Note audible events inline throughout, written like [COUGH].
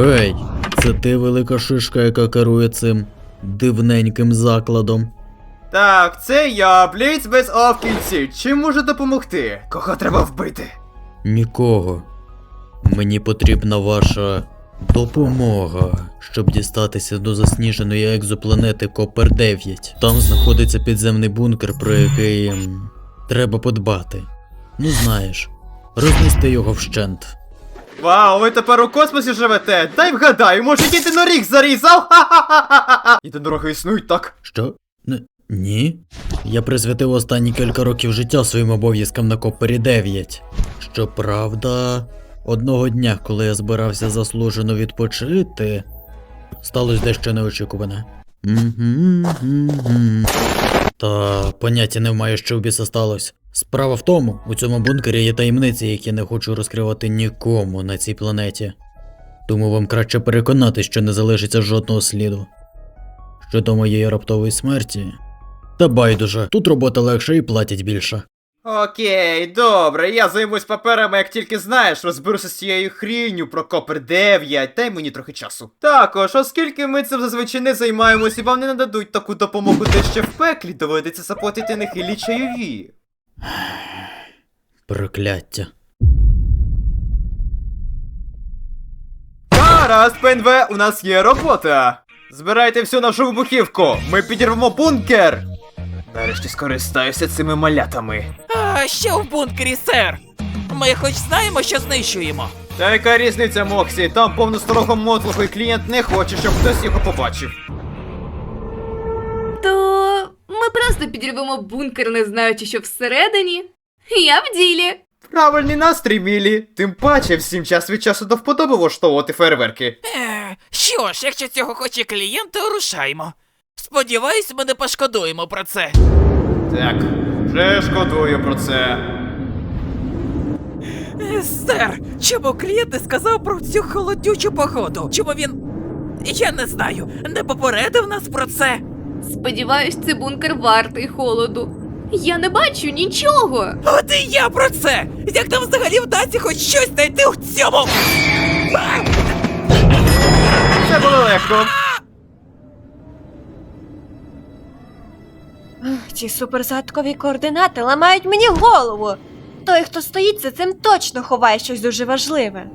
Ей, це ти велика шишка, яка керує цим дивненьким закладом. Так, це я, Бліц без О в кінці. Чим можу допомогти? Кого треба вбити? Нікого. Мені потрібна ваша допомога, щоб дістатися до засніженої екзопланети Копер 9. Там знаходиться підземний бункер, про який треба подбати. Ну знаєш, рознести його вщент. Вау, ви тепер у космосі живете? Дай вгадаю, може єдиноріг зарізав? Ха-ха-ха-ха! Єдинороги існують, так? Що? Н- ні. Я присвятив останні кілька років життя своїм обов'язкам на Копері 9. Щоправда, одного дня, коли я збирався заслужено відпочити, сталося дещо неочікуване. Мгм-гм-гм. Та поняття не маю, що в біса сталося. Справа в тому, у цьому бункері є таємниці, які не хочу розкривати нікому на цій планеті. Тому вам краще переконати, що не залишиться жодного сліду. Щодо моєї раптової смерті. Та байдуже, тут робота легша і платять більше. Окей, добре, я займусь паперами, як тільки знаєш, розберуся з цією хрінню про Копер 9, дай мені трохи часу. Також, оскільки ми цим зазвичай не займаємось і вам не нададуть таку допомогу, де ще в пеклі доведеться заплатити нехилі чайові. Прокляття. Гаразд, ПНВ, у нас є робота. Збирайте всю нашу вибухівку, ми підірвемо бункер. Нарешті скористаюся цими малятами. А що в бункері, сер? Ми хоч знаємо, що знищуємо. Та яка різниця, Моксі? Там повно старого мотлуху і клієнт не хоче, щоб хтось його побачив. То ми просто підірвемо бункер, не знаючи, що всередині. Я в ділі. Правильний настрій, Мілі. Тим паче, всім час від часу до вподоби влаштовувати фейерверки. Е, що ж, якщо цього хоче клієнт, то рушаймо. Сподіваюсь, ми не пошкодуємо про це. Так, вже шкодую про це. Сер, чому клієнт не сказав про цю холодючу погоду? Чому він. Я не знаю, не попередив нас про це. Сподіваюсь, це бункер вартий холоду. Я не бачу нічого. От і я про це! Як нам взагалі вдасться хоч щось знайти у цьому? Це було легко. Ці суперзагадкові координати ламають мені голову. Той, хто стоїть за цим, точно ховає щось дуже важливе.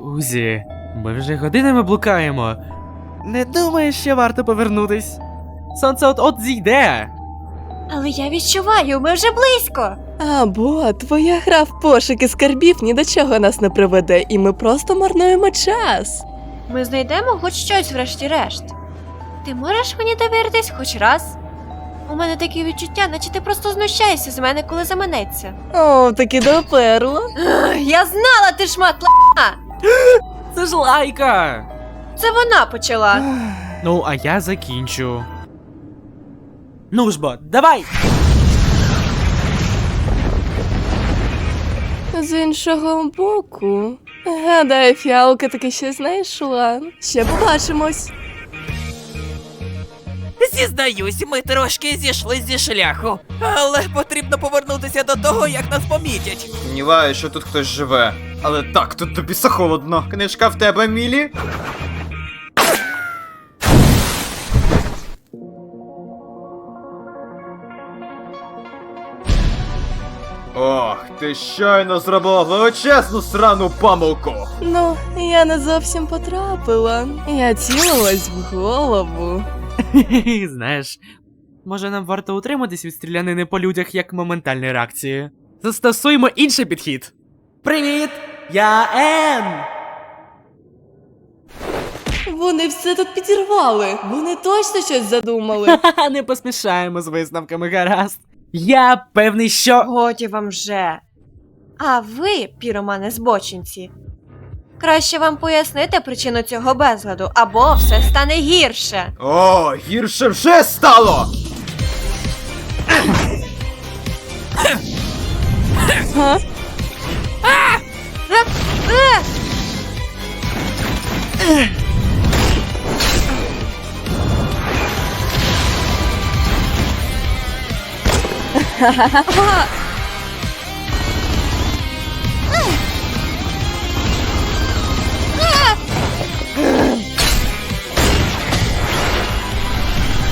Узі, ми вже годинами блукаємо. Не думаєш, що варто повернутись? Сонце от-от зійде. Але я відчуваю, ми вже близько. Або твоя гра в пошуки скарбів ні до чого нас не приведе, і ми просто марнуємо час. Ми знайдемо хоч щось, врешті-решт. Ти можеш мені довіритись хоч раз? У мене такі відчуття, наче ти просто знущаєшся з мене, коли заманеться. О, таки доперло. Я знала, ти шмат ла. Це ж лайка. Це вона почала. Ну, а я закінчу. Ну ж бо, давай! З іншого боку. Гадаю, фіалка таки ще знайшла. Ще побачимось. Зізнаюсь, ми трошки зійшли зі шляху. Але потрібно повернутися до того, як нас помітять. Сумніваюся, що тут хтось живе. Але так, тут тобі все холодно. Книжка в тебе, Мілі? Ох, ти щойно зробила величезну срану помилку. Ну, я не зовсім потрапила. Я цілилась в голову. [LAUGHS] Знаєш, може нам варто утриматись від стрілянини по людях як моментальної реакції. Застосуємо інший підхід. Привіт! Я Ен! Вони все тут підірвали. Вони точно щось задумали. Ха-ха, [LAUGHS] не поспішаємо з висновками, гаразд. Я певний, що. Годі вам вже. А ви, піромане збочинці, краще вам пояснити причину цього безладу, або все стане гірше. О, гірше вже стало! Е, е, е.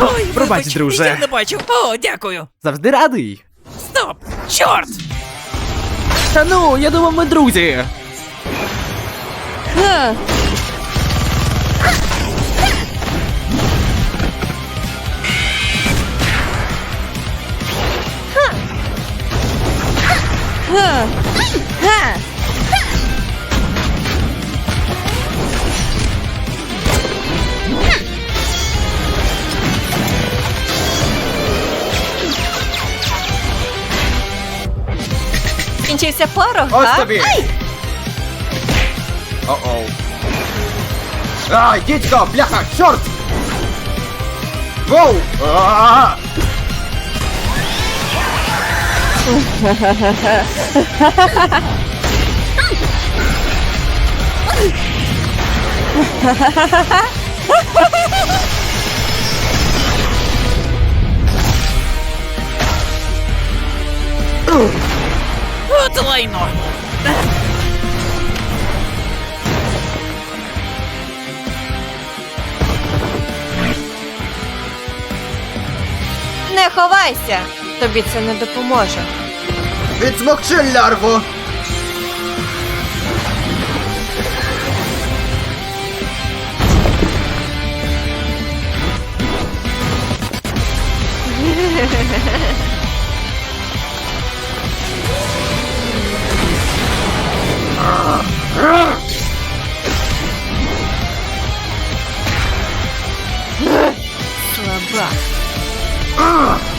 Ой, Пробач, друже. Я не бачив. О, дякую. Завжди радий. Стоп! Чорт! Та ну, я думав, ми друзі. Кінчився порох, Ось так? тобі! О-оу. Ай, дідько, бляха, чорт! Воу! А-а-а! От лайно! Не ховайся! Тобі це не допоможе. Відсмокчи 四二